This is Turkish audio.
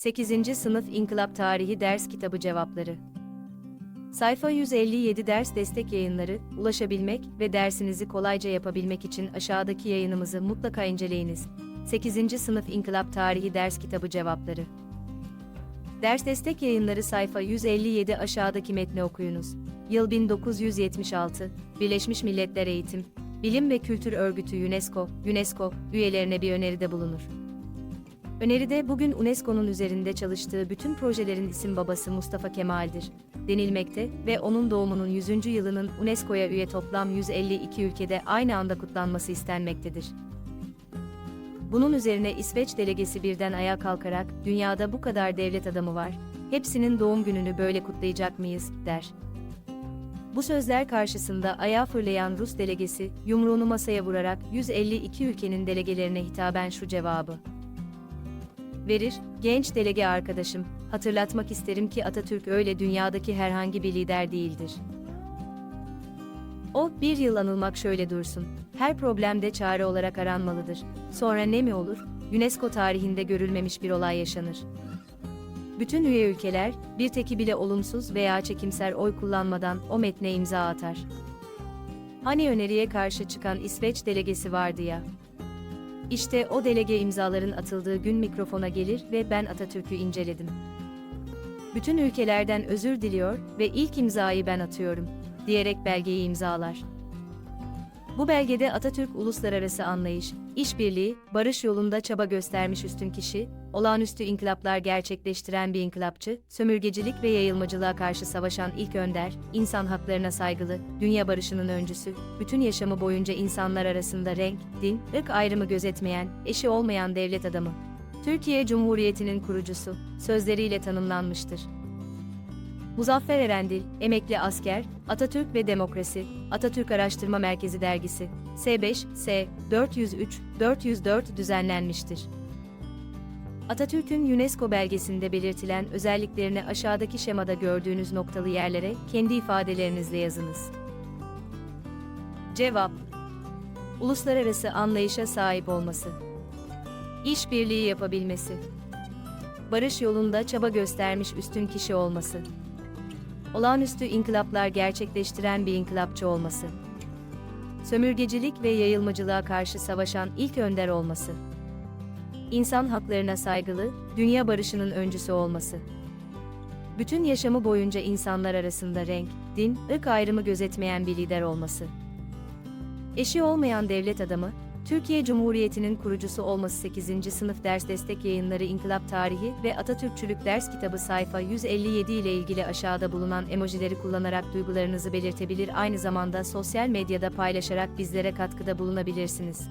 8. Sınıf İnkılap Tarihi Ders Kitabı Cevapları Sayfa 157 Ders Destek Yayınları, ulaşabilmek ve dersinizi kolayca yapabilmek için aşağıdaki yayınımızı mutlaka inceleyiniz. 8. Sınıf İnkılap Tarihi Ders Kitabı Cevapları Ders Destek Yayınları sayfa 157 aşağıdaki metni okuyunuz. Yıl 1976, Birleşmiş Milletler Eğitim, Bilim ve Kültür Örgütü UNESCO, UNESCO üyelerine bir öneride bulunur. Öneride bugün UNESCO'nun üzerinde çalıştığı bütün projelerin isim babası Mustafa Kemal'dir denilmekte ve onun doğumunun 100. yılının UNESCO'ya üye toplam 152 ülkede aynı anda kutlanması istenmektedir. Bunun üzerine İsveç delegesi birden ayağa kalkarak, dünyada bu kadar devlet adamı var, hepsinin doğum gününü böyle kutlayacak mıyız, der. Bu sözler karşısında ayağa fırlayan Rus delegesi, yumruğunu masaya vurarak 152 ülkenin delegelerine hitaben şu cevabı verir, genç delege arkadaşım, hatırlatmak isterim ki Atatürk öyle dünyadaki herhangi bir lider değildir. O, bir yıl anılmak şöyle dursun, her problemde çare olarak aranmalıdır. Sonra ne mi olur, UNESCO tarihinde görülmemiş bir olay yaşanır. Bütün üye ülkeler, bir teki bile olumsuz veya çekimser oy kullanmadan o metne imza atar. Hani öneriye karşı çıkan İsveç delegesi vardı ya. İşte o delege imzaların atıldığı gün mikrofona gelir ve ben Atatürk'ü inceledim. Bütün ülkelerden özür diliyor ve ilk imzayı ben atıyorum diyerek belgeyi imzalar. Bu belgede Atatürk uluslararası anlayış, işbirliği, barış yolunda çaba göstermiş üstün kişi, olağanüstü inkılaplar gerçekleştiren bir inkılapçı, sömürgecilik ve yayılmacılığa karşı savaşan ilk önder, insan haklarına saygılı, dünya barışının öncüsü, bütün yaşamı boyunca insanlar arasında renk, din, ırk ayrımı gözetmeyen, eşi olmayan devlet adamı. Türkiye Cumhuriyeti'nin kurucusu, sözleriyle tanımlanmıştır. Muzaffer Erendil, emekli asker, Atatürk ve Demokrasi, Atatürk Araştırma Merkezi Dergisi, S5, S, 403, 404 düzenlenmiştir. Atatürk'ün UNESCO belgesinde belirtilen özelliklerini aşağıdaki şemada gördüğünüz noktalı yerlere kendi ifadelerinizle yazınız. Cevap Uluslararası anlayışa sahip olması İşbirliği yapabilmesi Barış yolunda çaba göstermiş üstün kişi olması olağanüstü inkılaplar gerçekleştiren bir inkılapçı olması. Sömürgecilik ve yayılmacılığa karşı savaşan ilk önder olması. İnsan haklarına saygılı, dünya barışının öncüsü olması. Bütün yaşamı boyunca insanlar arasında renk, din, ırk ayrımı gözetmeyen bir lider olması. Eşi olmayan devlet adamı, Türkiye Cumhuriyeti'nin kurucusu olması 8. sınıf ders destek yayınları İnkılap Tarihi ve Atatürkçülük ders kitabı sayfa 157 ile ilgili aşağıda bulunan emojileri kullanarak duygularınızı belirtebilir aynı zamanda sosyal medyada paylaşarak bizlere katkıda bulunabilirsiniz.